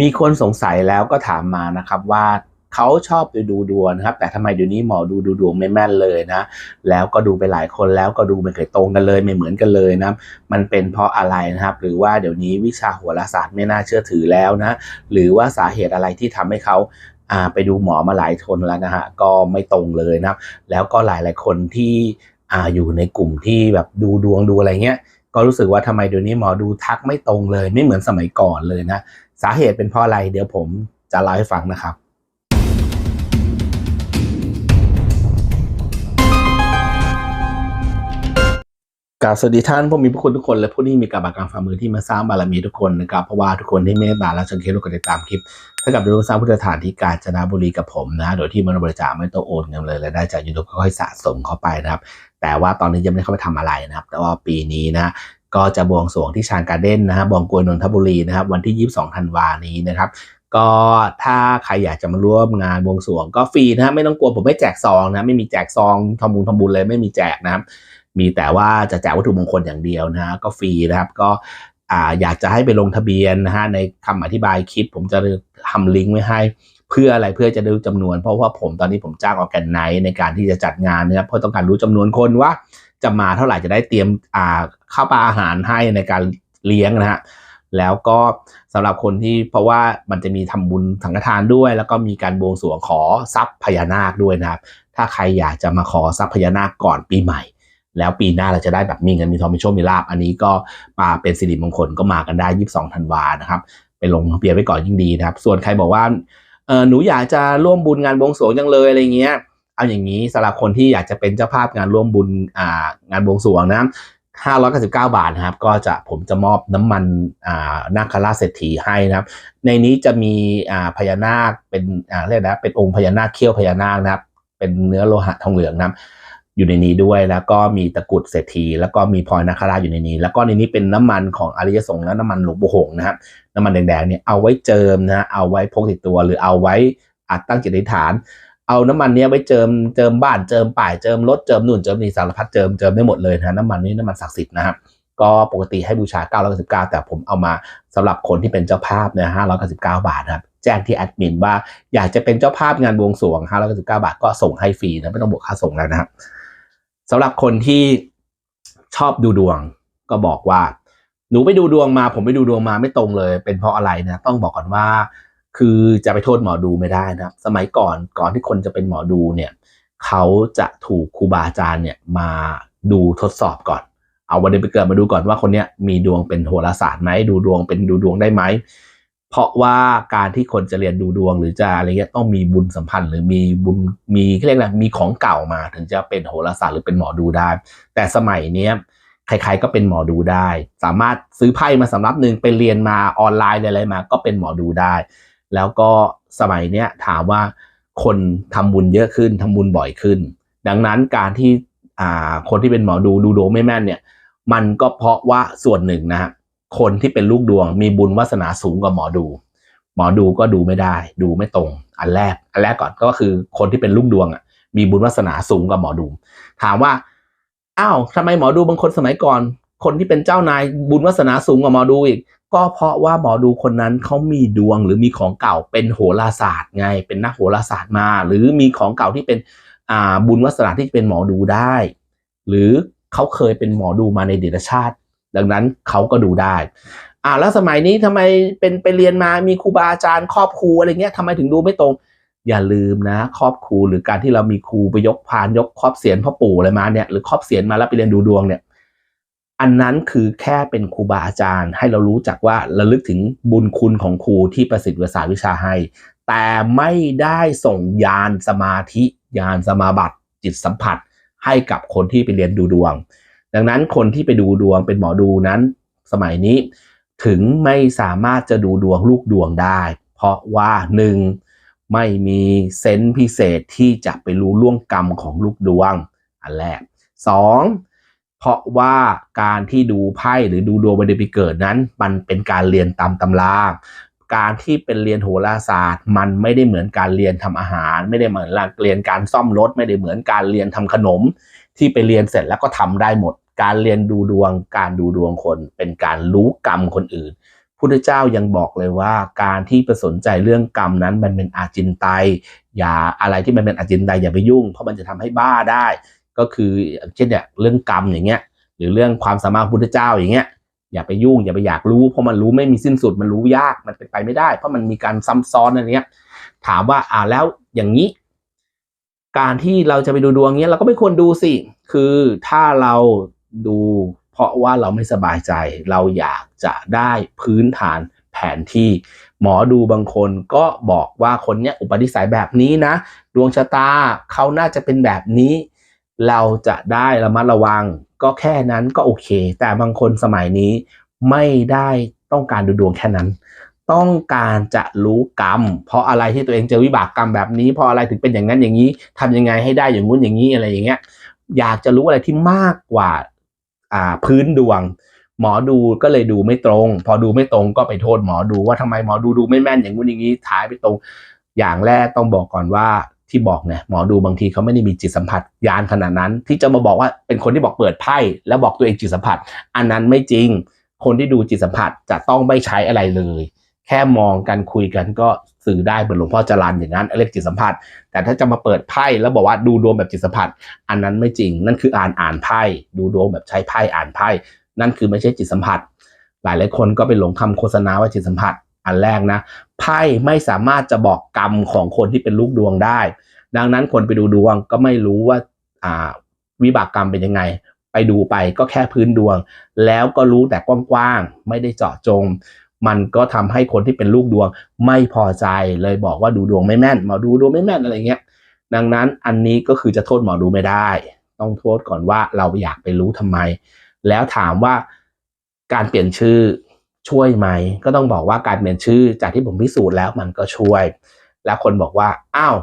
มีคนสงสัยแล้วก็ถามมานะครับว่าเขาชอบไปดูดวงนะครับ แต่ทำไมเดี๋ยวนี้หมอดูดูดวงไม่แม่นเลยนะ แล้วก็ดูไปหลายคนแล้วก็ดูไม่เคยตรงกันเลยไม่เหมือนกันเลยนะมันเป็นเพราะอะไรนะครับ หรือว่าเดี๋ยวนี้วิชาโหราศาสตร์ไม่น่าเชื่อถือแล้วนะ หรือว่าสาเหตุอะไรที่ทำให้เขาอ่าไปดูหมอมาหลายคนแล้วนะฮะก็ไม่ตรงเลยนะครับ แล้วก็หลายหลายคนที่อ่าอยู่ในกลุ่มที่แบบดูดวงดูอะไรเงี้ยก็รู้สึกว่าทำไมเดี๋ยวนี้หมอดูทักไม่ตรงเลย ไม่เหมือนสมัยก่อนเลยนะ สาเหตุเป็นเพราะอะไร เดี๋ยวผมจะเล่าให้ฟังนะครับกราบสวัสดีท่านผู้มีพระคุณทุกคนและผู้ที่มีกาบการฝ่ามือที่มาสร้างบารมีทุกคนนะครับเพราะว่าทุกคนที่เมตตาและชังเคลูกกันติดตามคลิปถ้ากับดูสร้างพุทธฐานที่กาญจนบุรีกับผมนะ โดยที่มันบริจาคไม่ต้องโอนเงินเลยและได้จากยูทูบค่อยๆสะสมเข้าไปนะครับ แต่ว่าตอนนี้ยังไม่ได้เข้าไปทำอะไรนะครับ แต่ว่าปีนี้นะ ก็จะบวงสรวงที่ชานการ์เด้นนะฮะบวงกวยนนทบุรีนะครับวันที่ 22ธันวานี้นะครับก็ถ้าใครอยากจะมาร่วมงานบวงสรวงก็ฟรีนะฮะไม่ต้องกลัวผมไม่แจกซองนะไม่มีแจกซองทำบุญทำบุญเลยไม่มีแจกนะครับ มีแต่ว่าจะแจกวัตถุมงคลอย่างเดียวนะฮะก็ฟรีนะครับก็อ่าอยากจะให้ไปลงทะเบียนนะฮะในคำอธิบายคลิป ผมจะทำลิงก์ไว้ให้เพื่ออะไรเพื่อจะได้รู้จำนวน เพราะว่าผมตอนนี้ผมจ้างออแกนไนในการที่จะจัดงานนะครับเพราะต้องการรู้จำนวนคนว่า จะมาเท่าไหร่จะได้เตรียมอ่าข้าวปลาอาหารให้ในการเลี้ยงนะฮะแล้วก็สำหรับคนที่เพราะว่ามันจะมีทำบุญสังฆทานด้วย แล้วก็มีการบวงสรวงขอทรัพย์พญานาคด้วยนะครับ ถ้าใครอยากจะมาขอทรัพย์พญานาคก่อนปีใหม่ แล้วปีหน้าเราจะได้แบบมีเงินมีทองมีโชคมีลาบอันนี้ก็มาเป็นสิริมงคลก็มากันได้ 22ธันวานะครับไปลงทะเบียนไว้ก่อนยิ่งดีนะครับ ส่วนใครบอกว่าเออหนูอยากจะร่วมบุญงานบวงสรวงจังเลยอะไรเงี้ย เอาอย่างนี้สำหรับคนที่อยากจะเป็นเจ้าภาพงานร่วมบุญอ่างานบวงสรวงนะ599บาทนะครับ ก็จะผมจะมอบน้ำมันอ่านาคราชเศรษฐีให้นะครับ ในนี้จะมีอ่าพญานาคเป็นอ่าเรียกนะเป็นองค์พญานาคเขี้ยวพญานาคนะครับ เป็นเนื้อโลหะทองเหลืองนะครับอยู่ในนี้ด้วยแล้วก็มีตะกรุดเศรษฐี แล้วก็มีพลอยนาคราชอยู่ในนี้ แล้วก็ในนี้เป็นน้ำมันของอริยสงฆ์และน้ำมันหลวงปู่หงนะครับน้ำมันแดงๆเนี่ยเอาไว้เจิมนะเอาไว้พกติดตัวหรือเอาไว้อัดตั้งจิตอธิษฐาน เอาน้ำมันเนี้ยไว้เจิมเจิมบ้านเจิมป่ายเจิมรถเจิมนู่นเจิมนี่สารพัดเจิมเจิมได้หมดเลยนะน้ำมันนี้น้ำมันศักดิ์สิทธิ์นะครับก็ปกติให้บูชา 999 แต่ผมเอามาสำหรับคนที่เป็นเจ้าภาพเนี่ย599 บาทนะครับแจ้งที่แอดมินว่าอยากจะเป็นเจ้าภาพงานบวงสรวง 599 บาทก็ส่งให้ฟรีนะไม่ต้องบวกค่าส่งแล้วนะครับสำหรับคนที่ชอบดูดวงก็บอกว่า หนูไปดูดวงมา ผมไปดูดวงมาไม่ตรงเลย เป็นเพราะอะไรนะต้องบอกก่อนว่า คือจะไปโทษหมอดูไม่ได้นะครับ สมัยก่อนก่อนที่คนจะเป็นหมอดูเนี่ยเขาจะถูกครูบาอาจารย์เนี่ยมาดูทดสอบก่อน เอาวันเดือนปีเกิดมาดูก่อนว่าคนเนี้ยมีดวงเป็นโหราศาสตร์ไหมดูดวงเป็นดูดวงได้ไหมเพราะว่าการที่คนจะเรียนดูดวงหรือจะอะไรเงี้ยต้องมีบุญสัมพันธ์ หรือมีบุญมีเขาเรียกอะไรมีของเก่ามาถึงจะเป็นโหราศาสตร์หรือเป็นหมอดูได้ แต่สมัยเนี้ยใครๆก็เป็นหมอดูได้ สามารถซื้อไพ่มาสำรับหนึ่งไปเรียนมาออนไลน์อะไรมาก็เป็นหมอดูได้ แล้วก็สมัยเนี้ยถามว่าคนทำบุญเยอะขึ้นทำบุญบ่อยขึ้น ดังนั้นการที่อ่าคนที่เป็นหมอดูดูดวงไม่แม่นเนี่ย มันก็เพราะว่าส่วนหนึ่งนะฮะคนที่เป็นลูกดวง มีบุญวาสนาสูงกว่าหมอดู หมอดูก็ดูไม่ได้ ดูไม่ตรง อันแรก อันแรกก่อนก็คือคนที่เป็นลูกดวงอะมีบุญวาสนาสูงกว่าหมอดู ถามว่าอ้าวทำไมหมอดูบางคนสมัยก่อน คนที่เป็นเจ้านายบุญวาสนาสูงกว่าหมอดูอีก ก็เพราะว่าหมอดูคนนั้นเขามีดวงหรือมีของเก่าเป็นโหราศาสตร์ไง เป็นนักโหราศาสตร์มา หรือมีของเก่าที่เป็นอ่าบุญวาสนาที่เป็นหมอดูได้ หรือเขาเคยเป็นหมอดูมาในเดชชาติ ดังนั้นเขาก็ดูได้อ่าแล้วสมัยนี้ทำไมเป็นไปเรียนมามีครูบาอาจารย์ครอบครูอะไรเงี้ยทำไมถึงดูไม่ตรง อย่าลืมนะ ครอบครูหรือการที่เรามีครูไปยกพานยกครอบเสียนพ่อปู่อะไรมาเนี่ยหรือครอบเสียนมาแล้วไปเรียนดูดวงเนี่ย อันนั้นคือแค่เป็นครูบาอาจารย์ ให้เรารู้จักว่าระลึกถึงบุญคุณของครูที่ประสิทธิ์วิสาวิชาให้ แต่ไม่ได้ส่งยานสมาธิยานสมาบัติจิตสัมผัส ให้กับคนที่ไปเรียนดูดวง ดังนั้นคนที่ไปดูดวงเป็นหมอดูนั้น สมัยนี้ถึงไม่สามารถจะดูดวงลูกดวงได้ เพราะว่าหนึ่งไม่มีเซนส์พิเศษที่จะไปรู้ล่วงกรรมของลูกดวง อันแรกสอง ราะว่าการที่ดูไพ่หรือดูดวงวันเดือนปีเกิดนั้น มันเป็นการเรียนตามตำราการที่เป็นเรียนโหราศาสตร์ มันไม่ได้เหมือนการเรียนทำอาหาร ไม่ได้เหมือนเรียนการซ่อมรถ ไม่ได้เหมือนการเรียนทำขนม ที่ไปเรียนเสร็จแล้วก็ทำได้หมด การเรียนดูดวง การดูดวงคน เป็นการรู้กรรมคนอื่นพุพุทธเจ้ายังบอกเลยว่าการที่ไปสนใจเรื่องกรรมนั้นมันเป็นอาจินไตยอย่าอะไรที่มันเป็นอาจินไตยอย่าไปยุ่ง เพราะมันจะทำให้บ้าได้ ก็คือเช่นเนี่ยเรื่องกรรมอย่างเงี้ย หรือเรื่องความสามารถพุทธเจ้าอย่างเงี้ยอย่าไปยุ่งอย่าไปอยากรู้เพราะมันรู้ไม่มีสิ้นสุดมันรู้ยากมันเป็นไปไม่ได้ เพราะมันมีการซ้ำซ้อนอะไรเงี้ย ถามว่าอ่าแล้วอย่างนี้ การที่เราจะไปดูดวงเนี้ยเราก็ไม่ควรดูสิคือถ้าเราดูเพราะว่าเราไม่สบายใจ เราอยากจะได้พื้นฐานแผนที่หมอดูบางคนก็บอกว่าคนเนี้ยอุปนิสัยแบบนี้นะ ดวงชะตาเขาน่าจะเป็นแบบนี้ เราจะได้ระมัดระวัง ก็แค่นั้นก็โอเค แต่บางคนสมัยนี้ไม่ได้ต้องการดูดวงแค่นั้น ต้องการจะรู้กรรม เพราะอะไรที่ตัวเองเจอวิบากกรรมแบบนี้ เพราะอะไรถึงเป็นอย่างนั้นอย่างนี้ทำยังไงให้ได้อย่างงู้นอย่างนี้อะไรอย่างเงี้ย อยากจะรู้อะไรที่มากกว่าอ่าพื้นดวง หมอดูก็เลยดูไม่ตรง พอดูไม่ตรงก็ไปโทษหมอดูว่าทำไมหมอดูดูไม่แม่นอย่างงู้นอย่างนี้ท้ายไปตรง อย่างแรกต้องบอกก่อนว่า ที่บอกเนี่ยหมอดูบางทีเขาไม่ได้มีจิตสัมผัสยานขนาดนั้น ที่จะมาบอกว่าเป็นคนที่บอกเปิดไพ่แล้วบอกตัวเองจิตสัมผัส อันนั้นไม่จริง คนที่ดูจิตสัมผัสจะต้องไม่ใช้อะไรเลย แค่มองกันคุยกันก็สื่อได้เหมือนหลวงพ่อจรันอย่างนั้นเรียกจิตสัมผัส แต่ถ้าจะมาเปิดไพ่แล้วบอกว่าดูดวงแบบจิตสัมผัส อันนั้นไม่จริง นั่นคืออ่านอ่านไพ่ดูดวงแบบใช้ไพ่อ่านไพ่นั่นคือไม่ใช่จิตสัมผัส หลายหลายคนก็ไปหลงคำโฆษณาว่าจิตสัมผัส อันแรกนะไพ่ไม่สามารถจะบอกกรรมของคนที่เป็นลูกดวงได้ ดังนั้นคนไปดูดวงก็ไม่รู้ว่าอ่าวิบากกรรมเป็นยังไง ไปดูไปก็แค่พื้นดวง แล้วก็รู้แต่กว้างๆไม่ได้เจาะจง มันก็ทำให้คนที่เป็นลูกดวงไม่พอใจเลยบอกว่าดูดวงไม่แม่นหมอดูดวงไม่แม่นอะไรเงี้ยดังนั้นอันนี้ก็คือจะโทษหมอดูไม่ได้ ต้องโทษก่อนว่าเราอยากไปรู้ทำไม แล้วถามว่าการเปลี่ยนชื่อ ช่วยไหม ก็ต้องบอกว่าการเปลี่ยนชื่อจากที่ผมพิสูจน์แล้วมันก็ช่วย แล้วคนบอกว่าอ้าว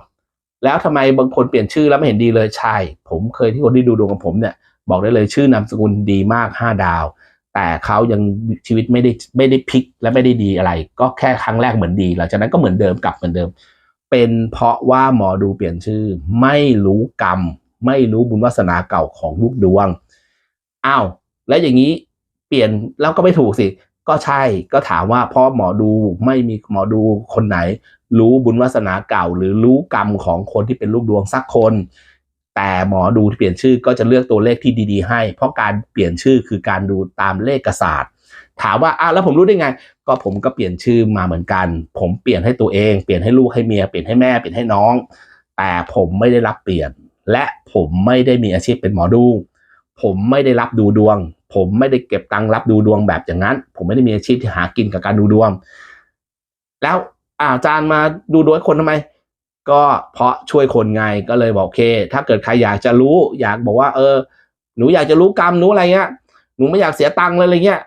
แล้วทำไมบางคนเปลี่ยนชื่อแล้วไม่เห็นดีเลยใช่ ผมเคยที่คนที่ดูดวงกับผมเนี่ยบอกได้เลยชื่อนามสกุลดีมาก 5 ดาว แต่เขายังชีวิตไม่ได้ไม่ได้พลิกและไม่ได้ดีอะไร ก็แค่ครั้งแรกเหมือนดีหลังจากนั้นก็เหมือนเดิมกลับเหมือนเดิม เป็นเพราะว่าหมอดูเปลี่ยนชื่อ ไม่รู้กรรม ไม่รู้บุญวาสนาเก่าของลูกดวงอ้าวแล้วอย่างนี้เปลี่ยนแล้วก็ไม่ถูกสิ ก็ใช่ก็ถามว่าเพราะหมอดูไม่มีหมอดูคนไหน รู้บุญวาสนาเก่า หรือรู้กรรมของคนที่เป็นลูกดวงสักคน แต่หมอดูที่เปลี่ยนชื่อก็จะเลือกตัวเลขที่ดีๆ ให้ เพราะการเปลี่ยนชื่อคือการดูตามเลขศาสตร์ ถามว่าอ้าวแล้วผมรู้ได้ไง ก็ผมก็เปลี่ยนชื่อมาเหมือนกัน ผมเปลี่ยนให้ตัวเองเปลี่ยนให้ลูกให้เมียเปลี่ยนให้แม่เปลี่ยนให้น้อง แต่ผมไม่ได้รับเปลี่ยน และผมไม่ได้มีอาชีพเป็นหมอดู ผมไม่ได้รับดูดวง ผมไม่ได้เก็บตังค์รับดูดวงแบบอย่างนั้น ผมไม่ได้มีอาชีพที่หากินกับการดูดวง แล้วอาจารย์มาดูดวงให้คนทำไม ก็เพราะช่วยคนไงก็เลยบอกโอเค ถ้าเกิดใครอยากจะรู้ อยากบอกว่า เออ หนูอยากจะรู้กรรมหนูอะไรเงี้ยหนูไม่อยากเสียตังค์เลยอะไรเงี้ย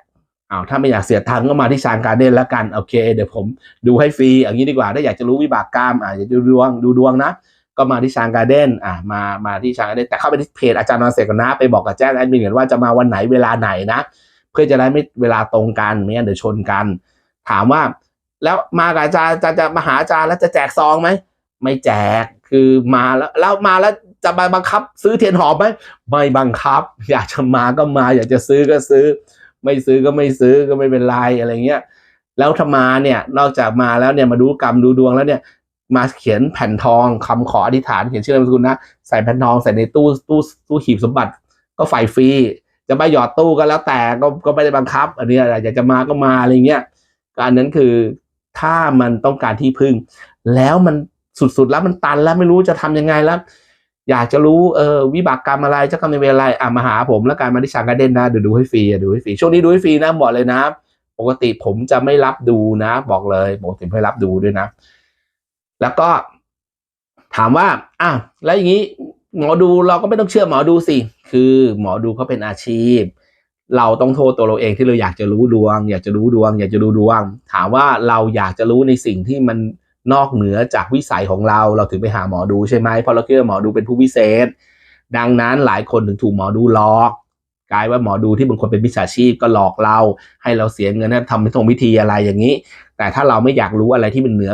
อ้าวถ้าไม่อยากเสียตังค์ก็มาที่ชานการเด้นแล้วกันโอเค เดี๋ยวผมดูให้ฟรีอย่างนี้ดีกว่าถ้าอยากจะรู้วิบากกรรมอ่าอยากจะดูดวงดูดวงนะ ก็มาที่ชานการ์เด้นอ่ามามาที่ชานการ์เด้นแต่เข้าไปที่เพจอาจารย์นอนเสกก่อนนะไปบอกกับแจ้งแอดมินก่อนว่าจะมาวันไหนเวลาไหนนะ เพื่อจะได้ไม่เวลาตรงกันไม่งั้นเดี๋ยวชนกัน ถามว่า แล้วมากับอาจารย์อาจารย์จะมาหาอาจารย์แล้วจะแจกซองไหมไม่แจกคือมาแล้วแล้วมาแล้วจะมาบังคับ ซื้อเทียนหอมไหมไม่บังคับ อยากจะมาก็มา อยากจะซื้อก็ซื้อ ไม่ซื้อก็ไม่ซื้อก็ไม่เป็นไรอะไรเงี้ยแล้วถ้ามาเนี่ยนอกจากมาแล้วเนี่ยมาดูกรรมดูดวงแล้วเนี่ย มาเขียนแผ่นทองคำขออธิษฐานเขียนชื่อนามสกุลนะใส่แผ่นทองใส่ในตู้ตู้ตู้หีบสมบัติ ก็ไฟฟรีจะไปหยอดตู้ก็แล้วแต่ก็ก็ไม่ได้บังคับ อันนี้อะไรอยากจะมาก็มาอะไรเงี้ยก็อันนั้นคือถ้ามันต้องการที่พึ่ง แล้วมันสุดๆแล้วมันตันแล้วไม่รู้จะทำยังไงแล้ว อยากจะรู้เออวิบากกรรมอะไรเจ้ากรรมในเวรอะไรอะมาหาผมแล้วการมาที่ชางการเด่นนะเดี๋ยวดูให้ฟรีดูให้ฟรีช่วงนี้ดูให้ฟรีนะบอกเลยนะ ปกติผมจะไม่รับดูนะ บอกเลยปกติไม่รับดูด้วยนะ แล้วก็ถามว่าอ้าวแล้วอย่างนี้หมอดูเราก็ไม่ต้องเชื่อหมอดูสิ คือหมอดูเขาเป็นอาชีพ เราต้องโทษตัวเราเองที่เราอยากจะรู้ดวง อยากจะรู้ดวง อยากจะดูดวง ถามว่าเราอยากจะรู้ในสิ่งที่มันนอกเหนือจากวิสัยของเรา เราถึงไปหาหมอดูใช่ไหมเพราะเราคิดว่าหมอดูเป็นผู้วิเศษ ดังนั้นหลายคนถึงถูกหมอดูหลอก กลายว่าหมอดูที่บางคนเป็นมิจฉาชีพก็หลอกเราให้เราเสียเงินทำพิธงพิธีอะไรอย่างนี้ แต่ถ้าเราไม่อยากรู้อะไรที่มันเหนือ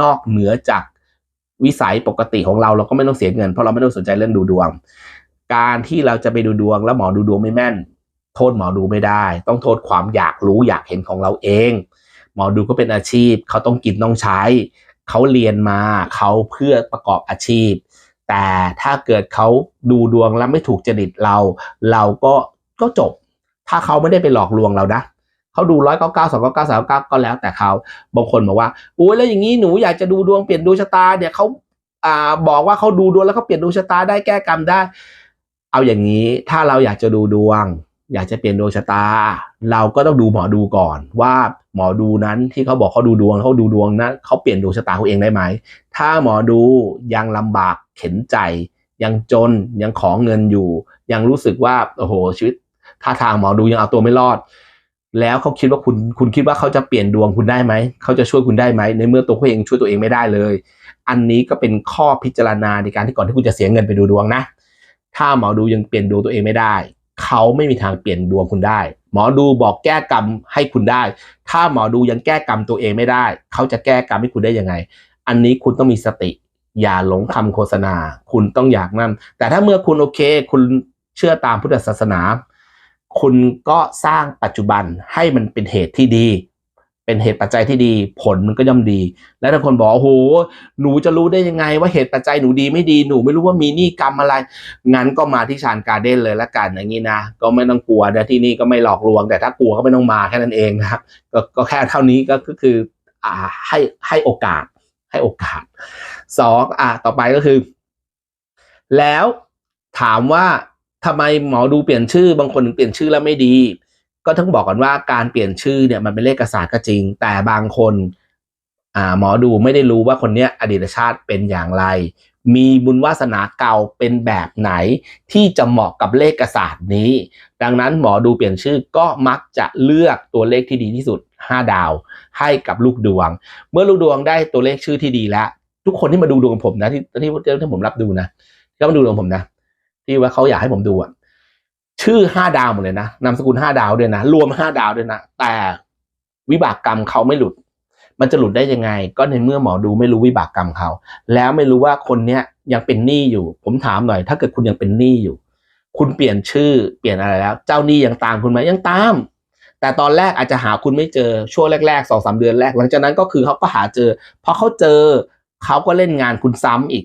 นอกเหนือจากวิสัยปกติของเราเราก็ไม่ต้องเสียเงินเพราะเราไม่ต้องสนใจเรื่องดูดวง การที่เราจะไปดูดวง แล้วหมอดูดวงไม่แม่น โทษหมอดูไม่ได้ ต้องโทษความอยากรู้อยากเห็นของเราเอง หมอดูก็เป็นอาชีพ เขาต้องกินต้องใช้ เขาเรียนมาเขาเพื่อประกอบอาชีพ แต่ถ้าเกิดเขาดูดวงแล้วไม่ถูกจริตเรา เราก็ก็จบ ถ้าเขาไม่ได้ไปหลอกลวงเรานะเขาดูร้อยเก้าเก้าสองเก้าเก้าสามเก้าก็แล้วแต่เขาบางคนบอกว่าอุ้ยแล้วอย่างนี้หนูอยากจะดูดวงเปลี่ยนดวงชะตาเนี่ยเขาอ่าบอกว่าเขาดูดวงแล้วเขาเปลี่ยนดวงชะตาได้แก้กรรมได้ เอาอย่างนี้ถ้าเราอยากจะดูดวง อยากจะเปลี่ยนดวงชะตา เราก็ต้องดูหมอดูก่อนว่า หมอดูนั้นที่เขาบอกเขาดูดวงเขาดูดวงนั้นเขาเปลี่ยนดวงชะตาเขาเองได้ไหมถ้าหมอดูยังลำบากเข็นใจ ยังจนยังของเงินอยู่ ยังรู้สึกว่าโอ้โหชีวิตท่าทางหมอดูยังเอาตัวไม่รอด แล้วเขาคิดว่าคุณคุณคิดว่าเขาจะเปลี่ยนดวงคุณได้ไหมเขาจะช่วยคุณได้ไหมในเมื่อตัวเขาเองช่วยตัวเองไม่ได้เลย อันนี้ก็เป็นข้อพิจารณาในการที่ก่อนที่คุณจะเสียเงินไปดูดวงนะ ถ้าหมอดูยังเปลี่ยนดวงตัวเองไม่ได้ เขาไม่มีทางเปลี่ยนดวงคุณได้ หมอดูบอกแก้กรรมให้คุณได้ ถ้าหมอดูยังแก้กรรมตัวเองไม่ได้ เขาจะแก้กรรมให้คุณได้ยังไง อันนี้คุณต้องมีสติ อย่าหลงคำโฆษณา คุณต้องอยากนั่น แต่ถ้าเมื่อคุณโอเค คุณเชื่อตามพุทธศาสนา คุณก็สร้างปัจจุบันให้มันเป็นเหตุที่ดี เป็นเหตุปัจจัยที่ดี ผลมันก็ย่อมดี และถ้าคนบอกโอ้โหหนูจะรู้ได้ยังไง ว่าเหตุปัจจัยหนูดีไม่ดีหนูไม่รู้ว่ามีหนี้กรรมอะไร งั้นก็มาที่ชานการเด้นเลยละกันอย่างนี้นะ ก็ไม่ต้องกลัวนะที่นี่ก็ไม่หลอกลวง แต่ถ้ากลัวก็ไม่ต้องมาแค่นั้นเองนะครับก็ก็แค่เท่านี้ก็คืออ่าให้ให้โอกาส ให้โอกาสสองอะต่อไปก็คือ แล้วถามว่าทำไมหมอดูเปลี่ยนชื่อบางคนถึงเปลี่ยนชื่อแล้วไม่ดี ก็ต้องบอกก่อนว่าการเปลี่ยนชื่อเนี่ยมันเป็นเลขศาสตร์ก็จริง แต่บางคนอ่าหมอดูไม่ได้รู้ว่าคนเนี้ยอดีตชาติเป็นอย่างไร มีบุญวาสนาเก่าเป็นแบบไหน ที่จะเหมาะกับเลขศาสตร์นี้ ดังนั้นหมอดูเปลี่ยนชื่อก็มักจะเลือกตัวเลขที่ดีที่สุด 5 ดาว ให้กับลูกดวง เมื่อลูกดวงได้ตัวเลขชื่อที่ดีแล้ว ทุกคนที่มาดูดวงกับผมนะที่ที่ที่ผมรับดูนะก็มาดูดวงผมนะ ที่ว่าเขาอยากให้ผมดูอะ ชื่อห้าดาวหมดเลยนะนามสกุลห้าดาวด้วยนะรวมห้าดาวด้วยนะแต่วิบากกรรมเขาไม่หลุด มันจะหลุดได้ยังไง ก็ในเมื่อหมอดูไม่รู้วิบากกรรมเขา แล้วไม่รู้ว่าคนเนี้ยยังเป็นหนี้อยู่ ผมถามหน่อย ถ้าเกิดคุณยังเป็นหนี้อยู่ คุณเปลี่ยนชื่อเปลี่ยนอะไรแล้ว เจ้าหนี้ยังตามคุณไหมยังตาม แต่ตอนแรกอาจจะหาคุณไม่เจอช่วงแรกๆสองสามเดือนแรก หลังจากนั้นก็คือเขาก็หาเจอพอเขาเจอเขาก็เล่นงานคุณซ้ำอีก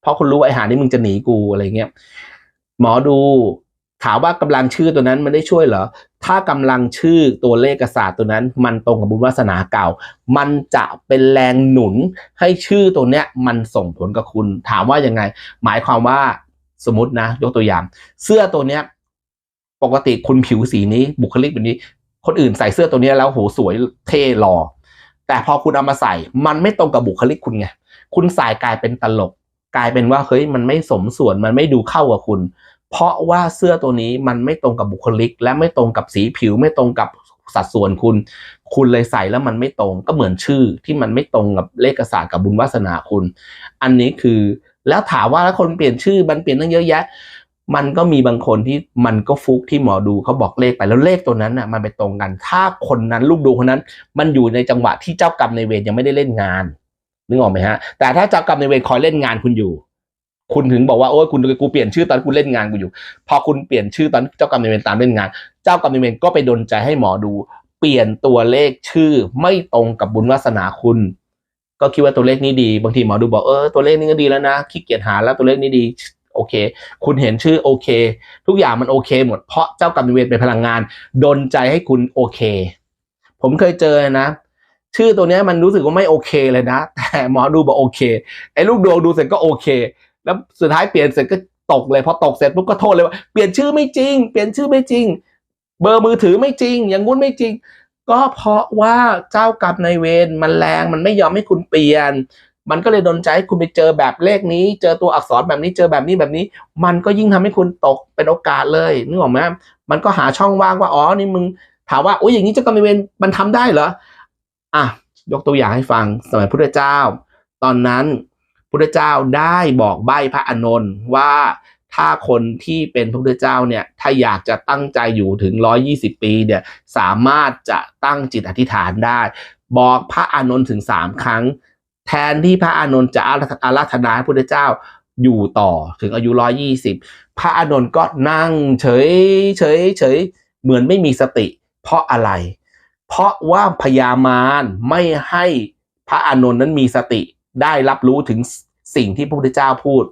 เพราะคุณรู้ไอ้หานี่มึงจะหนีกูอะไรเงี้ยหมอดู ถามว่ากำลังชื่อตัวนั้นมันได้ช่วยเหรอ ถ้ากำลังชื่อตัวเลขศาสตร์ตัวนั้น มันตรงกับบุญวาสนาเก่า มันจะเป็นแรงหนุนให้ชื่อตัวเนี้ยมันส่งผลกับคุณ ถามว่ายังไง หมายความว่าสมมตินะ ยกตัวอย่าง เสื้อตัวเนี้ย ปกติคุณผิวสีนี้บุคลิกแบบนี้ คนอื่นใส่เสื้อตัวเนี้ยแล้วโหสวยเท่หล่อแต่พอคุณเอามาใส่ มันไม่ตรงกับบุคลิกคุณไงคุณใส่กลายเป็นตลก กลายเป็นว่าเฮ้ยมันไม่สมส่วนมันไม่ดูเข้ากับคุณ เพราะว่าเสื้อตัวนี้มันไม่ตรงกับบุคลิก และไม่ตรงกับสีผิว ไม่ตรงกับสัดส่วนคุณ คุณเลยใส่แล้วมันไม่ตรงก็เหมือนชื่อที่มันไม่ตรงกับเลขศาสตร์กับบุญวาสนาคุณ อันนี้คือแล้วถามว่าแล้วคนเปลี่ยนชื่อมันเปลี่ยนตั้งเยอะแยะ มันก็มีบางคนที่มันก็ฟุกที่หมอดูเขาบอกเลขไปแล้วเลขตัวนั้นน่ะมันไปตรงกัน ถ้าคนนั้นลูกดูคนนั้น มันอยู่ในจังหวะที่เจ้ากรรมในเวรยังไม่ได้เล่นงานนึกออกไหมฮะแต่ถ้าเจ้ากรรมในเวรคอยเล่นงานคุณอยู่ คุณถึงบอกว่าโอ้ยคุณกูเปลี่ยนชื่อตอนคุณเล่นงานกูอยู่ พอคุณเปลี่ยนชื่อตอนเจ้ากรรมนายเวรตามเล่นงาน เจ้ากรรมนายเวรก็ไปดนใจให้หมอดู เปลี่ยนตัวเลขชื่อไม่ตรงกับบุญวาสนาคุณ ก็คิดว่าตัวเลขนี้ดี บางทีหมอดูบอกเออตัวเลขนี้ก็ดีแล้วนะขี้เกียจหาแล้วตัวเลขนี้ดีโอเค คุณเห็นชื่อโอเค ทุกอย่างมันโอเค หมดเพราะเจ้ากรรมนายเวรเป็นพลังงานดนใจให้คุณโอเค ผมเคยเจอนะชื่อตัวเนี้ยมันรู้สึกว่าไม่โอเคเลยนะ แต่หมอดูบอกโอเคไอ้ลูกดวงดูเสร็จก็โอเค แล้วสุดท้ายเปลี่ยนเสร็จก็ตกเลยพอตกเสร็จปุ๊บก็โทษเลยว่าเปลี่ยนชื่อไม่จริง เปลี่ยนชื่อไม่จริง เบอร์มือถือไม่จริง อย่างงู้นไม่จริง ก็เพราะว่าเจ้ากรรมนายเวรมันแรงมันไม่ยอมให้คุณเปลี่ยน มันก็เลยดนใจให้คุณไปเจอแบบเลขนี้ เจอตัวอักษรแบบนี้เจอแบบนี้แบบนี้ มันก็ยิ่งทำให้คุณตกเป็นโอกาสเลยนึกออกไหมมันก็หาช่องว่างว่าอ๋อนี่มึงถามว่าโอ้ยอย่างนี้เจ้ากรรมนายเวรมันทำได้เหรออะยกตัวอย่างให้ฟังสมัยพุทธเจ้า ตอนนั้น พุทธเจ้าได้บอกใบ้พระอานนท์ว่าถ้าคนที่เป็นพระพุทธเจ้าเนี่ยถ้าอยากจะตั้งใจอยู่ถึง 120 ปีเนี่ยสามารถจะตั้งจิตอธิษฐานได้ บอกพระอานนท์ถึงสามครั้ง แทนที่พระอานนท์จะอาราธนาพระพุทธเจ้าอยู่ต่อถึงอายุ 120 พระอานนท์ก็นั่งเฉยเฉยเฉยเหมือนไม่มีสติ เพราะอะไร เพราะว่าพญามารไม่ให้พระอานนท์นั้นมีสติได้รับรู้ถึง สิ่งที่พระพุทธเจ้าพูด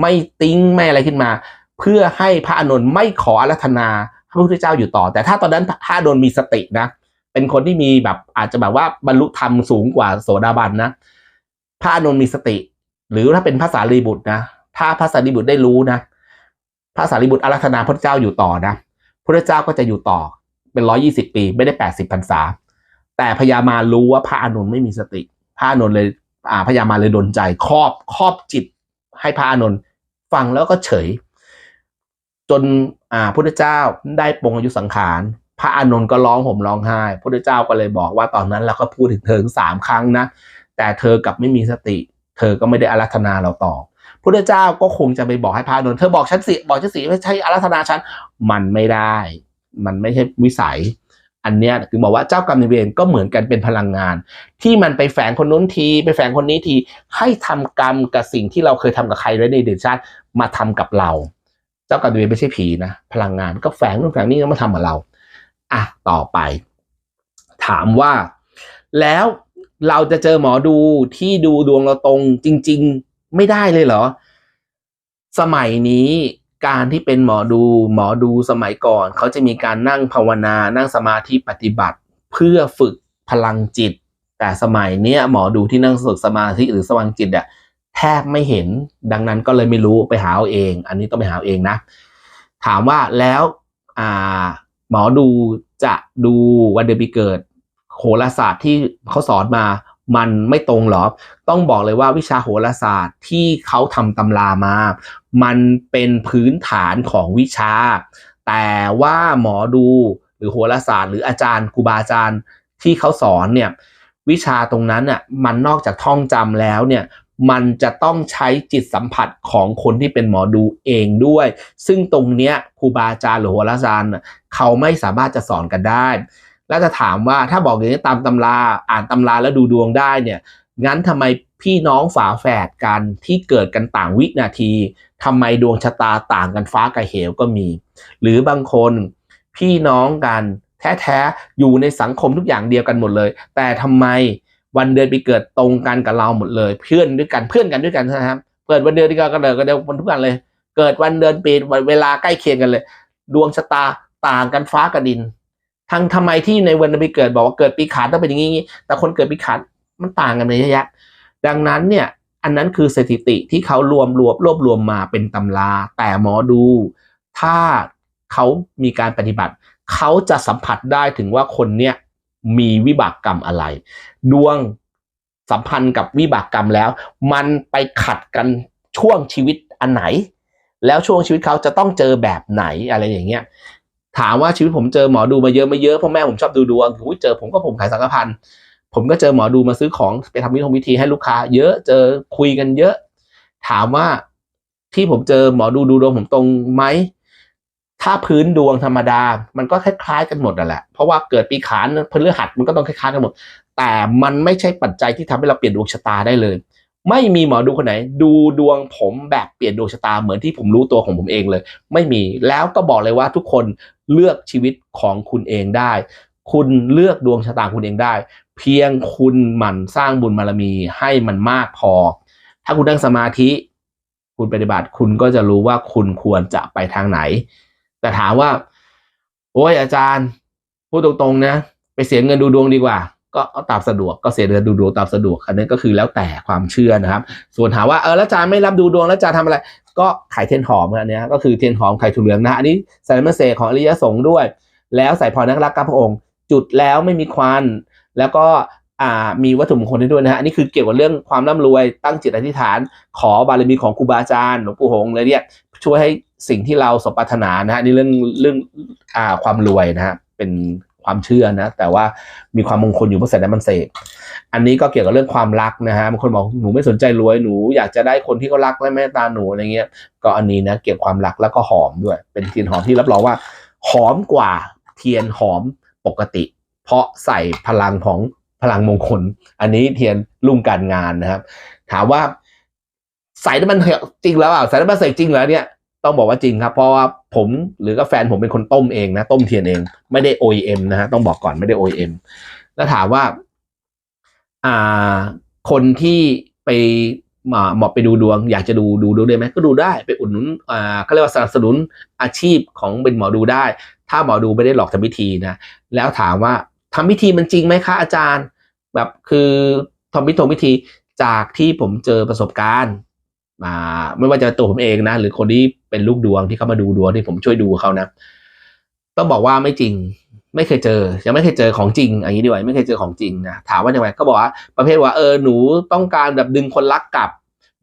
ไม่ติ้งไม่อะไรขึ้นมา เพื่อให้พระอานนท์ไม่ขออารัธนาพระพุทธเจ้าอยู่ต่อ แต่ถ้าตอนนั้นพระอานนท์มีสตินะ เป็นคนที่มีแบบอาจจะแบบว่าบรรลุธรรมสูงกว่าโสดาบันนะพระอานนท์มีสติ หรือถ้าเป็นภาษาลีบุตรนะถ้าภาษาลีบุตรได้รู้นะภาษาลีบุตรอารัธนาพระเจ้าอยู่ต่อนะพระเจ้าก็จะอยู่ต่อเป็นร้อยี่สิบปี ไม่ได้แปดสิบพรรษา แต่พญามารู้ว่าพระอานนท์ไม่มีสติ พระอานนท์เลย พญามาเลยดนใจครอบครอบจิตให้พระอานนท์ฟังแล้วก็เฉย จนอ่าพุทธเจ้าได้ปรงอายุสังขาร พระอานนท์ก็ร้องห่มร้องไห้พุทธเจ้าก็เลยบอกว่าตอนนั้นเราก็พูดถึงเธอถึงสามครั้งนะ แต่เธอกลับไม่มีสติ เธอก็ไม่ได้อารัธนาเราต่อพุทธเจ้าก็คงจะไปบอกให้พระอนนท์เธอบอกฉันสิบอกฉันสิไม่ใช่อารัธนาฉัน มันไม่ได้ มันไม่ใช่วิสัย อันเนี้ยคือบอกว่าเจ้ากรรมนายเวรก็เหมือนกันเป็นพลังงาน ที่มันไปแฝงคนนู้นที ไปแฝงคนนี้ทีให้ทำกรรมกับสิ่งที่เราเคยทำกับใครไว้ในอดีตชาติมาทำกับเรา เจ้ากรรมนายเวรไม่ใช่ผีนะ พลังงานก็แฝงนู่นแฝงนี่มาทำกับเราอะต่อไป ถามว่า แล้วเราจะเจอหมอดูที่ดูดวงเราตรงจริง ๆ ไม่ได้เลยเหรอ สมัยนี้ การที่เป็นหมอดูหมอดูสมัยก่อน เขาจะมีการนั่งภาวนา นั่งสมาธิปฏิบัติ เพื่อฝึกพลังจิต แต่สมัยเนี้ยหมอดูที่นั่งฝึกสมาธิหรือสว่างจิตอะแทบไม่เห็นดังนั้นก็เลยไม่รู้ไปหาเอาเอง อันนี้ต้องไปหาเอาเองนะ ถามว่าแล้วอ่าหมอดูจะดูวันเดือนปีเกิดโหราศาสตร์ที่เขาสอนมามันไม่ตรงหรอ ต้องบอกเลยว่าวิชาโหราศาสตร์ที่เขาทำตำรามา มันเป็นพื้นฐานของวิชา แต่ว่าหมอดูหรือโหราศาสตร์หรืออาจารย์ครูบาอาจารย์ที่เขาสอนเนี่ยวิชาตรงนั้นน่ะมันนอกจากท่องจำแล้วเนี่ยมันจะต้องใช้จิตสัมผัสของคนที่เป็นหมอดูเองด้วย ซึ่งตรงเนี้ยครูบาอาจารย์หรือโหราจารย์น่ะเขาไม่สามารถจะสอนกันได้ แล้วจะถามว่าถ้าบอกอย่างนี้ตามตำราอ่านตำราแล้วดูดวงได้เนี่ยงั้นทำไม พี่น้องฝาแฝดกันที่เกิดกันต่างวินาทีทำไมดวงชะตาต่างกันฟ้ากับเหวก็มี หรือบางคนพี่น้องกันแท้ๆอยู่ในสังคมทุกอย่างเดียวกันหมดเลย แต่ทำไมวันเดือนปีเกิดตรงกันกับเราหมดเลย เพื่อนด้วยกันเพื่อนกันด้วยกันนะครับเกิดวันเดือนที่ก็เดินก็เดินวันทุกกันเลย เกิดวันเดือนปีเวลาใกล้เคียงกันเลย ดวงชะตาต่างกันฟ้ากับดินทั้งทำไมที่ในวันเดือนปีเกิดบอกว่าเกิดปีขานต้องเป็นอย่างนี้แต่คนเกิดปีขานมันต่างกันเลยเยอะแยะ ดังนั้นเนี่ยอันนั้นคือสถิติที่เขารวมรวบรวบรวมมาเป็นตำรา แต่หมอดู ถ้าเขามีการปฏิบัติ เขาจะสัมผัสได้ถึงว่าคนเนี้ยมีวิบากกรรมอะไร ดวงสัมพันธ์กับวิบากกรรมแล้ว มันไปขัดกันช่วงชีวิตอันไหน แล้วช่วงชีวิตเขาจะต้องเจอแบบไหนอะไรอย่างเงี้ยถามว่าชีวิตผมเจอหมอดูมาเยอะไม่เยอะเพราะแม่ผมชอบดูดวงอุ้ยเจอผมก็ผมขายสังฆพันธ์ ผมก็เจอหมอดูมาซื้อของไปทำวิธีวิธีให้ลูกค้า เยอะเจอคุยกันเยอะ ถามว่าที่ผมเจอหมอดูดูดวงผมตรงไหมถ้าพื้นดวงธรรมดา มันก็คล้ายๆกันหมดนั่นแหละ เพราะว่าเกิดปีขานพฤหัสมันก็ต้องคล้ายๆกันหมด แต่มันไม่ใช่ปัจจัยที่ทำให้เราเปลี่ยนดวงชะตาได้เลย ไม่มีหมอดูคนไหน ดูดวงผมแบบเปลี่ยนดวงชะตาเหมือนที่ผมรู้ตัวของผมเองเลย ไม่มี แล้วก็บอกเลยว่าทุกคนเลือกชีวิตของคุณเองได้ คุณเลือกดวงชะตาคุณเองได้ เพียงคุณหมั่นสร้างบุญบารมีให้มันมากพอ ถ้าคุณนั่งสมาธิ คุณปฏิบัติคุณก็จะรู้ว่าคุณควรจะไปทางไหน แต่ถามว่า โอ้ยอาจารย์ พูดตรงๆนะ ไปเสียเงินดูดวงดีกว่า ก็เอาตามสะดวกก็เสียเงินดูดวงตามสะดวกอันนั้นก็คือแล้วแต่ความเชื่อนะครับ ส่วนถามว่าเออแล้วอาจารย์ไม่รับดูดวงแล้วอาจารย์ทำอะไร ก็ไข่เทียนหอมอันเนี้ยก็คือเทียนหอมไข่ถั่วเหลืองนะอันนี้ใส่มเสกของอริยสงฆ์ด้วย แล้วใส่พรนักรักกับพระองค์จุดแล้วไม่มีควัน แล้วก็มีวัตถุมงคลให้ด้วยนะฮะอันนี้คือเกี่ยวกับเรื่องความร่ำรวยตั้งจิตอธิษฐาน ขอบารมีของครูบาอาจารย์หลวงปู่หงเลยเนี่ยช่วยให้สิ่งที่เราสมปรารถนานะฮะนี่เรื่องเรื่องอ่าความรวยนะฮะเป็นความเชื่อนะแต่ว่ามีความมงคลอยู่เมื่อใส่ได้มันเสกอันนี้ก็เกี่ยวกับเรื่องความรักนะฮะบางคนบอกหนูไม่สนใจรวยหนู อยากจะได้คนที่เขารักและเมตตาหนูอะไรเงี้ยก็อันนี้นะเกี่ยวกับความรักแล้วก็หอมด้วย เป็นเทียนหอมที่รับรองว่า หอมกว่าเทียนหอมปกติ เพราะใส่พลังของพลังมงคล อันนี้เทียนรุ่งการงานนะครับ ถามว่าใส่น้ำมันจริงแล้วอะใส่น้ำมันเสกจริงแล้วเนี่ยต้องบอกว่าจริงครับ เพราะว่าผมหรือก็แฟนผมเป็นคนต้มเองนะ ต้มเทียนเอง ไม่ได้ OEM นะฮะต้องบอกก่อนไม่ได้ OEM แล้วถามว่า อ่า คนที่ไปมาเหมาะไปดูดวง อยากจะดูดูดูได้ไหมก็ดูได้ไปอุดหนุนอ่าเขาเรียกว่าสนับสนุนอาชีพของเป็นหมอดูได้ ถ้าหมอดูไม่ได้หลอกทำพิธีนะแล้วถามว่า ทำพิธีมันจริงไหมคะอาจารย์ แบบคือทำพิธีพิธีจากที่ผมเจอประสบการณ์มาไม่ว่าจะตัวผมเองนะ หรือคนที่เป็นลูกดวงที่เข้ามาดูดวงที่ผมช่วยดูเขานะ ต้องบอกว่าไม่จริง ไม่เคยเจอ ยังไม่เคยเจอของจริงอย่างนี้ดีกว่าไม่เคยเจอของจริงนะถามว่ายังไงก็บอกว่าประเภทว่าเออหนูต้องการแบบดึงคนรักกลับ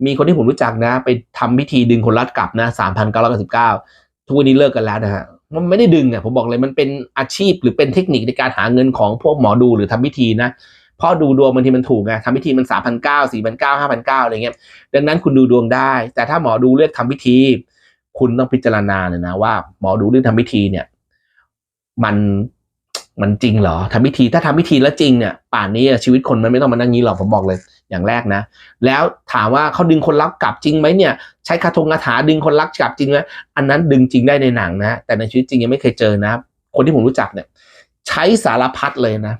มีคนที่ผมรู้จักนะ ไปทำพิธีดึงคนรักกลับนะสามพันเก้าร้อยสิบเก้าทุกวันนี้เลิกกันแล้วนะฮะ มันไม่ได้ดึงอะผมบอกเลยมันเป็นอาชีพหรือเป็นเทคนิคในการหาเงินของพวกหมอดูหรือทำพิธีนะพราะดูดวงบางทีมันถูกไงทำพิธีมันสามพันเก้าสี่พันเก้าห้าพันเก้าอะไรเงี้ยดังนั้นคุณดูดวงได้ แต่ถ้าหมอดูเลือกทำพิธี คุณต้องพิจารณาเลยนะว่า หมอดูเลือกทำพิธีเนี่ย มันมันจริงเหรอทำพิธีถ้าทำพิธีแล้วจริงเนี่ย ป่านนี้ชีวิตคนมันไม่ต้องมานั่งงี้หรอกผมบอกเลย อย่างแรกนะ แล้วถามว่าเขาดึงคนรักกลับจริงไหมเนี่ย ใช้คาถงคาถาดึงคนรักกลับจริงไหมอันนั้นดึงจริงได้ในหนังนะ แต่ในชีวิตจริงยังไม่เคยเจอนะ คนที่ผมรู้จักเนี่ย ใช้สารพัดเลยนะ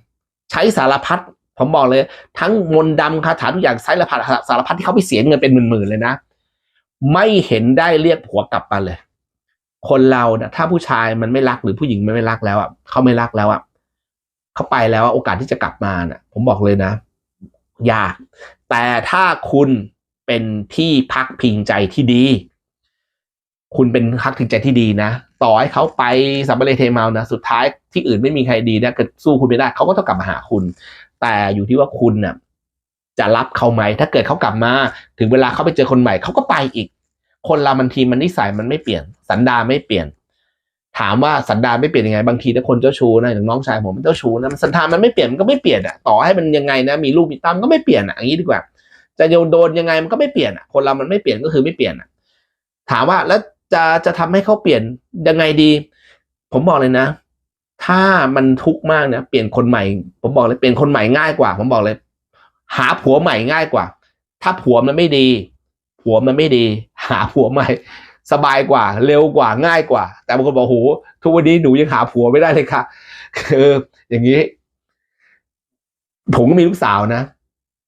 ใช้สารพัดผมบอกเลย ทั้งมนต์ดำคาถาทุกอย่างใช้สารพัดสารพัดที่เขาไปเสียเงินเป็นหมื่นๆเลยนะ ไม่เห็นได้เรียกผัวกลับมาเลย คนเรานี่ยถ้าผู้ชายมันไม่รักหรือผู้หญิงมันไม่รักแล้วอะเขาไม่รักแล้วอะเขาไปแล้วโอกาสที่จะกลับมาน่ะ ผมบอกเลยนะ ยาก แต่ถ้าคุณเป็นที่พักพิงใจที่ดี คุณเป็นพักพิงใจที่ดีนะ ต่อให้เขาไปสัมเบเลเทมานะ สุดท้ายที่อื่นไม่มีใครดีนะเกิดสู้คุณไม่ได้เขาก็ต้องกลับมาหาคุณ แต่อยู่ที่ว่าคุณน่ะจะรับเขาไหม ถ้าเกิดเขากลับมา ถึงเวลาเขาไปเจอคนใหม่เขาก็ไปอีก คนเรามันทีมันนิสัยมันไม่เปลี่ยน สันดาไม่เปลี่ยน ถามว่าสันดานไม่เปลี่ยนยังไงบางทีถ้าคนเจ้าชู้นะอย่างน้องชายผมเป็นเจ้าชู้นะมันสันดานมันไม่เปลี่ยนมันก็ไม่เปลี่ยนอะต่อให้มันยังไงนะมีลูกมีตามก็ไม่เปลี่ยนอะอย่างนี้ดีกว่า จะโดนยังไงมันก็ไม่เปลี่ยนอะคนเรามันไม่เปลี่ยนก็คือไม่เปลี่ยนอะถามว่าแล้วจะจะทำให้เขาเปลี่ยนยังไงดี ผมบอกเลยนะ ถ้ามันทุกข์มากนะเปลี่ยนคนใหม่ ผมบอกเลยเปลี่ยนคนใหม่ง่ายกว่า ผมบอกเลย หาผัวใหม่ง่ายกว่า ถ้าผัวมันไม่ดี ผัวมันไม่ดี หาผัวใหม่ สบายกว่าเร็วกว่าง่ายกว่า แต่บางคนบอกโหทุกวันนี้หนูยังหาผัวไม่ได้เลยค่ะคืออย่างนี้ ผมก็มีลูกสาวนะ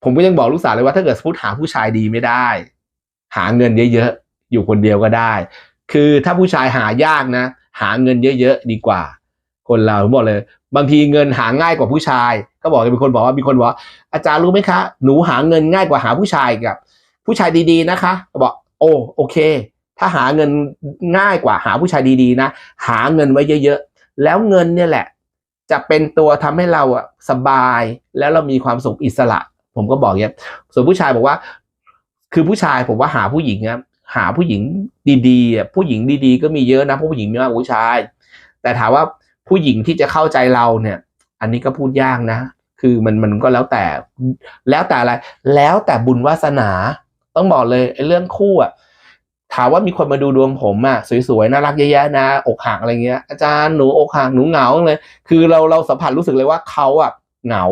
ผมก็ยังบอกลูกสาวเลยว่าถ้าเกิดสมมติหาผู้ชายดีไม่ได้ หาเงินเยอะๆอยู่คนเดียวก็ได้ คือถ้าผู้ชายหายากนะ หาเงินเยอะๆดีกว่า คนเราผมบอกเลย บางทีเงินหาง่ายกว่าผู้ชายก็บอกมีคนบอกว่ามีคนบอกว่าอาจารย์รู้ไหมคะ หนูหาเงินง่ายกว่าหาผู้ชายกับ ผู้ชายดีๆนะคะก็บอก โอ้โอเค ถ้าหาเงินง่ายกว่าหาผู้ชายดีๆนะ หาเงินไว้เยอะๆ แล้วเงินเนี่ยแหละ จะเป็นตัวทำให้เราอะสบายแล้วเรามีความสุขอิสระ ผมก็บอกเนี้ยส่วนผู้ชายบอกว่า คือผู้ชายผมว่าหาผู้หญิงนะหาผู้หญิงดีๆผู้หญิงดีๆ ก็มีเยอะนะเพราะผู้หญิงมีมากกว่าผู้ชาย แต่ถามว่าผู้หญิงที่จะเข้าใจเราเนี่ย อันนี้ก็พูดยากนะ คือมันมันก็แล้วแต่แล้วแต่อะไร แล้วแต่บุญวาสนา ต้องบอกเลยเรื่องคู่อะ ถามว่ามีคนมาดูดวงผมอะสวยๆน่ารักเยอะๆนะอกหักอะไรเงี้ยอาจารย์หนูอกหักหนูเหงาเลย คือเราเราสัมผัสรู้สึกเลยว่าเขาอะเหงา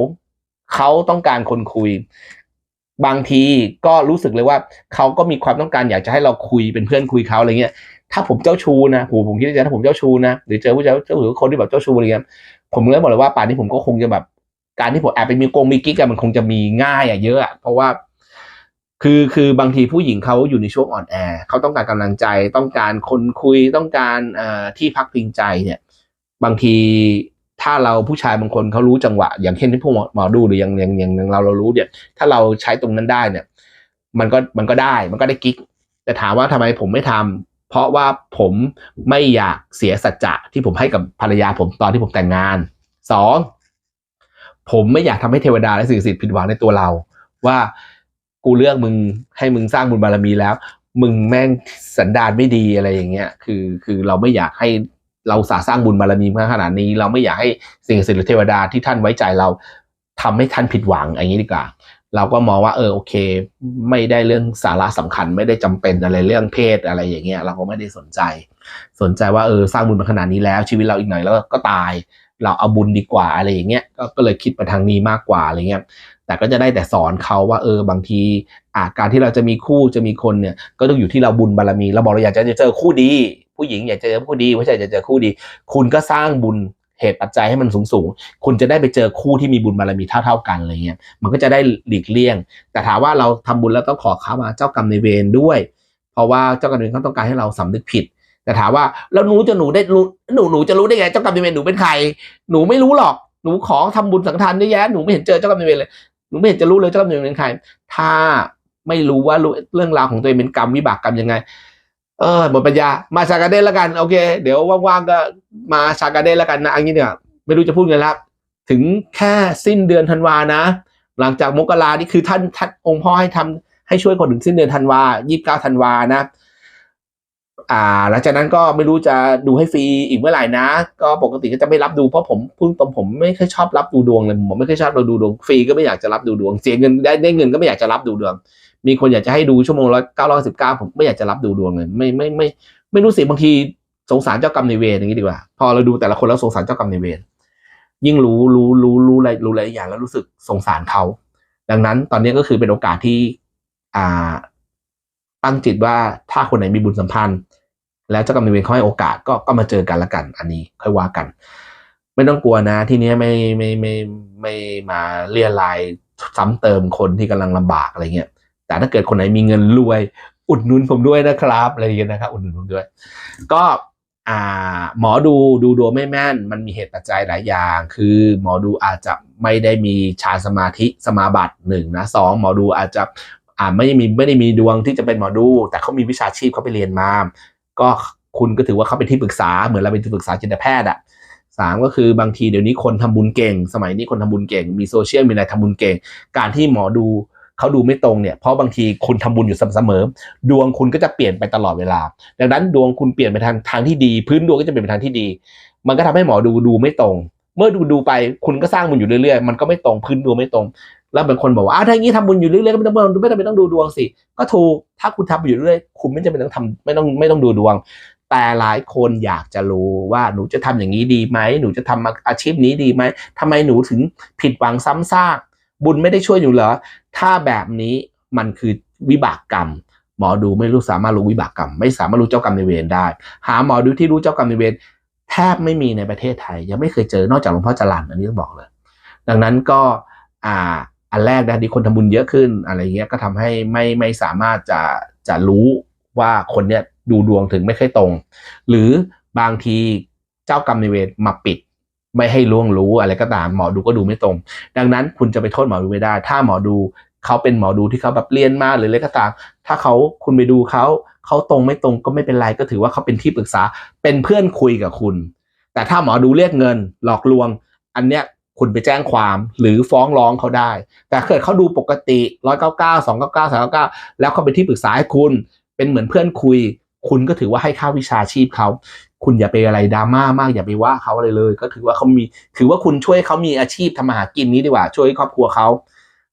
เขาต้องการคนคุย บางทีก็รู้สึกเลยว่าเขาก็มีความต้องการอยากจะให้เราคุยเป็นเพื่อนคุยเขาอะไรเงี้ยถ้าผมเจ้าชู้นะผมผมคิดว่าถ้าผมเจ้าชู้นะหรือเจอผู้ชายเจ้าหรือคนที่แบบเจ้าชู้อะไรเงี้ยผมเลยบอกเลยว่าป่านนี้ผมก็คงจะแบบ การที่ผมแอบไปมีโกงมีกิ๊กกันมันคงจะมีง่ายอะเยอะอะเพราะว่า คือคือบางทีผู้หญิงเขาอยู่ในช่วงอ่อนแอเขาต้องการกำลังใจต้องการคนคุยต้องการที่พักพิงใจเนี่ย บางทีถ้าเราผู้ชายบางคนเขารู้จังหวะ อย่างเช่นที่พวกหมอดูหรืออย่างอย่างอย่างเราเรารู้เนี่ย ถ้าเราใช้ตรงนั้นได้เนี่ย มันก็มันก็ได้มันก็ได้กิ๊ก แต่ถามว่าทำไมผมไม่ทำเพราะว่าผมไม่อยากเสียสัจจะที่ผมให้กับภรรยาผมตอนที่ผมแต่งงานสองผมไม่อยากทำให้เทวดาและสิ่งศักดิ์สิทธิ์ผิดหวังในตัวเรา ว่า กูเลือกมึงให้มึงสร้างบุญบารมีแล้ว มึงแม่งสันดานไม่ดีอะไรอย่างเงี้ย คือคือเราไม่อยากให้เราสาสร้างบุญบารมีมาขนาดนี้ เราไม่อยากให้สิ่งศักดิ์สิทธิ์หรือเทวดาที่ท่านไว้ใจเราทำให้ท่านผิดหวังอย่างนี้ดีกว่า เราก็มองว่าเออโอเค ไม่ได้เรื่องสาระสำคัญ ไม่ได้จำเป็นอะไรเรื่องเพศอะไรอย่างเงี้ยเราก็ไม่ได้สนใจ สนใจว่าเออสร้างบุญมาขนาดนี้แล้ว ชีวิตเราอีกหน่อยแล้วก็ตาย เราเอาบุญดีกว่าอะไรอย่างเงี้ยก็ก็เลยคิดไปทางนี้มากกว่าอะไรเงี้ย แต่ก็จะได้แต่สอนเขาว่าเออบางทีอาการที่เราจะมีคู่จะมีคนเนี่ยก็ต้องอยู่ที่เราบุญบารมีเราบอกเราอยากจะเจอคู่ดี ผู้หญิงอยากจะเจอคู่ดีไม่ใช่จะเจอคู่ดี คุณก็สร้างบุญเหตุปัจจัยให้มันสูงสูงคุณจะได้ไปเจอคู่ที่มีบุญบารมีเท่าๆกันอะไรเงี้ยมันก็จะได้หลีกเลี่ยง แต่ถามว่าเราทำบุญแล้วต้องขอเขามาเจ้ากรรมในเวรด้วย เพราะว่าเจ้ากรรมในเวรเขาต้องการให้เราสำนึกผิด แต่ถามว่าแล้วหนูจะหนูได้รู้หนูหนูจะรู้ได้ไงเจ้ากรรมในเวรหนูเป็นใคร หนูไม่รู้หรอกหนูขอทำบุญสังฆทานเยอะแยะหนูไม่เห็นเจอเจ้ากรรมนเวรเลย หนูไม่เห็นจะรู้เลยเจ้ากรรมนายเวรเป็นใคร ถ้าไม่รู้ว่ารู้เรื่องราวของตัวเองเป็นกรรมวิบากกรรมยังไง เออหมดปัญญา มาชากาเด้แล้วกันโอเค เดี๋ยวว่างๆก็มาชากาเด้แล้วกันนะอันนี้เนี่ยไม่รู้จะพูดไงล้วถึงแค่สิ้นเดือนธันวานะ หลังจากมกรานี่คือท่านท่านองค์พ่อให้ทำให้ช่วยคนถึงสิ้นเดือนธันวายี่สิบเก้าธันวานะ อ่าหลังจากนั้นก็ไม่รู้จะดูให้ฟรีอีกเมื่อไหร่นะ ก็ปกติก็จะไม่รับดูเพราะผมพึ่งตรงผมไม่ค่อยชอบรับดูดวงเลยผมไม่ค่อยชอบเราดูดวงฟรีก็ไม่อยากจะรับดูดวงเสียเงินได้ได้เงินก็ไม่อยากจะรับดูดวง มีคนอยากจะให้ดูชั่วโมงละเก้าร้อยสิบเก้าผมไม่อยากจะรับดูดวงเลยไม่ไม่ไม่ไม่รู้สิบางทีสงสารเจ้ากรรมในายเวรอย่างนี้ดีกว่า พอเราดูแต่ละคนแล้วสงสารเจ้ากรรมในายเวรยิ่งรู้รู้รู้รู้อะไรรู้อะไรอย่างแล้วรู้สึกสงสารเขา ดังนั้นตอนนี้ก็คือเป็นโอกาสที่อ่า ตั้งจิตว่าถ้าคนไหนมีบุญสัมพันธ์ แล้วเจ้ากรรมนายเวรเขาให้โอกาสก็ก็มาเจอกันละกัน อันนี้ค่อยว่ากัน ไม่ต้องกลัวนะ ที่นี้ไม่ไม่ไม่ไม่มาเรียรายซ้ำเติมคนที่กำลังลำบากอะไรเงี้ยแต่ถ้าเกิดคนไหนมีเงินรวย อุดหนุนผมด้วยนะครับอะไรอย่างเงี้ยนะครับอุดหนุนผมด้วย ก็อ่าหมอดูดูดวงไม่แม่น มันมีเหตุปัจจัยหลายอย่าง คือหมอดูอาจจะไม่ได้มีฌานสมาธิสมาบัติหนึ่งนะสองหมอดูอาจจะ อ่าไม่ได้มีไม่ได้มีดวงที่จะเป็นหมอดู แต่เขามีวิชาชีพเขาไปเรียนมา ก็คุณก็ถือว่าเขาเป็นที่ปรึกษาเหมือนเราเป็นที่ปรึกษาจิตแพทย์อะสามก็คือบางทีเดี๋ยวนี้คนทำบุญเก่ง สมัยนี้คนทำบุญเก่ง มีโซเชียลมีอะไรทำบุญเก่ง การที่หมอดูเขาดูไม่ตรงเนี่ยเพราะบางทีคุณทำบุญอยู่เสมอดวงคุณก็จะเปลี่ยนไปตลอดเวลา ดังนั้นดวงคุณเปลี่ยนไปทางทางที่ดี พื้นดวงก็จะเปลี่ยนไปทางที่ดี มันก็ทำให้หมอดูดูไม่ตรง เมื่อดูดูไปคุณก็สร้างบุญอยู่เรื่อยๆ มันก็ไม่ตรงพื้นดวงไม่ตรงแล้วบางคนบอกว่าอ้าวถ้าอย่างนี้ทำบุญอยู่เรื่อยๆก็ไม่ต้องไม่ต้องไม่ต้องดูดวงสิก็ถูกถ้าคุณทำอยู่เรื่อยคุณไม่จำเป็นต้องทำไม่ต้องไม่ต้องดูดวง แต่หลายคนอยากจะรู้ว่าหนูจะทำอย่างนี้ดีไหมหนูจะทำอาชีพนี้ดีไหมทำไมหนูถึงผิดหวังซ้ำซากบุญไม่ได้ช่วยอยู่เหรอถ้าแบบนี้มันคือวิบากกรรมหมอดูไม่รู้สามารถรู้วิบากกรรม ไม่สามารถรู้เจ้ากรรมในเวรได้ หาหมอดูที่รู้เจ้ากรรมในเวรแทบไม่มีในประเทศไทย ยังไม่เคยเจอนอกจากหลวงพ่อจรันอันนี้ต้องบอกเลย ดังนั้นก็อ่า อันแรกนะดีคนทำบุญเยอะขึ้นอะไรเงี้ยก็ทำให้ไม่ไม่สามารถจะจะรู้ว่าคนเนี้ยดูดวงถึงไม่ค่อยตรง หรือบางทีเจ้ากรรมในายเวรมาปิด ไม่ให้ล่วงรู้อะไรก็ตามหมอดูก็ดูไม่ตรง ดังนั้นคุณจะไปโทษหมอดูไม่ได้ ถ้าหมอดูเขาเป็นหมอดูที่เขาแบบเรียนมาหรืออะไรก็ตาม ถ้าเขาคุณไปดูเขาเขาตรงไม่ตรงก็ไม่เป็นไรก็ถือว่าเขาเป็นที่ปรึกษาเป็นเพื่อนคุยกับคุณ แต่ถ้าหมอดูเรียกเงินหลอกลวง อันเนี้ย คุณไปแจ้งความหรือฟ้องร้องเขาได้ แต่เกิดเขาดูปกติร้อยเก้าเก้าสองเก้าเก้าสามเก้าเก้าแล้วเขาเป็นที่ปรึกษาให้คุณ เป็นเหมือนเพื่อนคุย คุณก็ถือว่าให้ค่าวิชาชีพเขา คุณอย่าไปอะไรดราม่ามาก อย่าไปว่าเขาอะไรเลย ก็ถือว่าเขามี ถือว่าคุณช่วยเขามีอาชีพทำมาหากินนี้ดีกว่า ช่วยครอบครัวเขา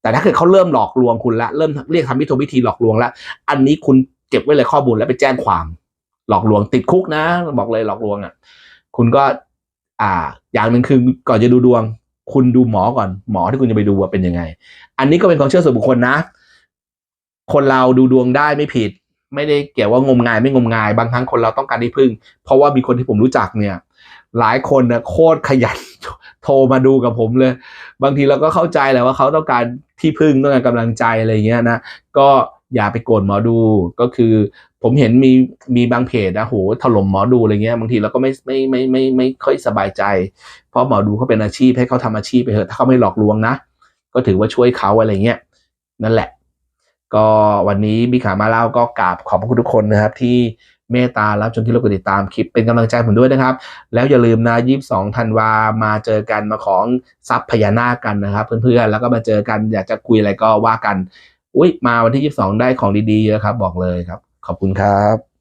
แต่ถ้าเกิดเขาเริ่มหลอกลวงคุณละ เริ่มเรียกทำพิธีพิธีหลอกลวงละ อันนี้คุณเก็บไว้เลยข้อมูลแล้วไปแจ้งความ หลอกลวงติดคุกนะ บอกเลยหลอกลวงอะ คุณก็ อ่า อย่างหนึ่งคือก่อนจะดูดวง คุณดูหมอก่อนหมอที่คุณจะไปดูว่าเป็นยังไง อันนี้ก็เป็นความเชื่อส่วนบุคคลนะ คนเราดูดวงได้ไม่ผิด ไม่ได้เกี่ยวว่างมงายไม่งมงาย บางครั้งคนเราต้องการที่พึ่ง เพราะว่ามีคนที่ผมรู้จักเนี่ย หลายคนนะโคตรขยันโทรมาดูกับผมเลย บางทีเราก็เข้าใจแหละว่าเขาต้องการที่พึ่งต้องการกำลังใจอะไรเงี้ยนะก็อย่าไปโกรธหมอดูก็คือ ผมเห็นมีมีบางเพจนะโหถล่มหมอดูอะไรเงี้ยบางทีเราก็ไม่ไม่ไม่ไม่ไม่ไม่ค่อยสบายใจ เพราะหมอดูเขาเป็นอาชีพให้เขาทำอาชีพไปเถอะถ้าเขาไม่หลอกลวงนะ ก็ถือว่าช่วยเขาอะไรเงี้ยนั่นแหละ ก็วันนี้บิขามาเล่าก็กราบขอบพระคุณทุกคนนะครับ ที่เมตตารับชมที่เรากดติดตามคลิปเป็นกำลังใจผมด้วยนะครับ แล้วอย่าลืมนะยี่สิบสองธันวามาเจอกันมาของทรัพย์พญานาคกันนะครับ เพื่อนๆแล้วก็มาเจอกันอยากจะคุยอะไรก็ว่ากัน อุ้ยมาวันที่ยี่สิบสองได้ของดีๆเยอะครับ บอกเลยครับ ขอบคุณครับ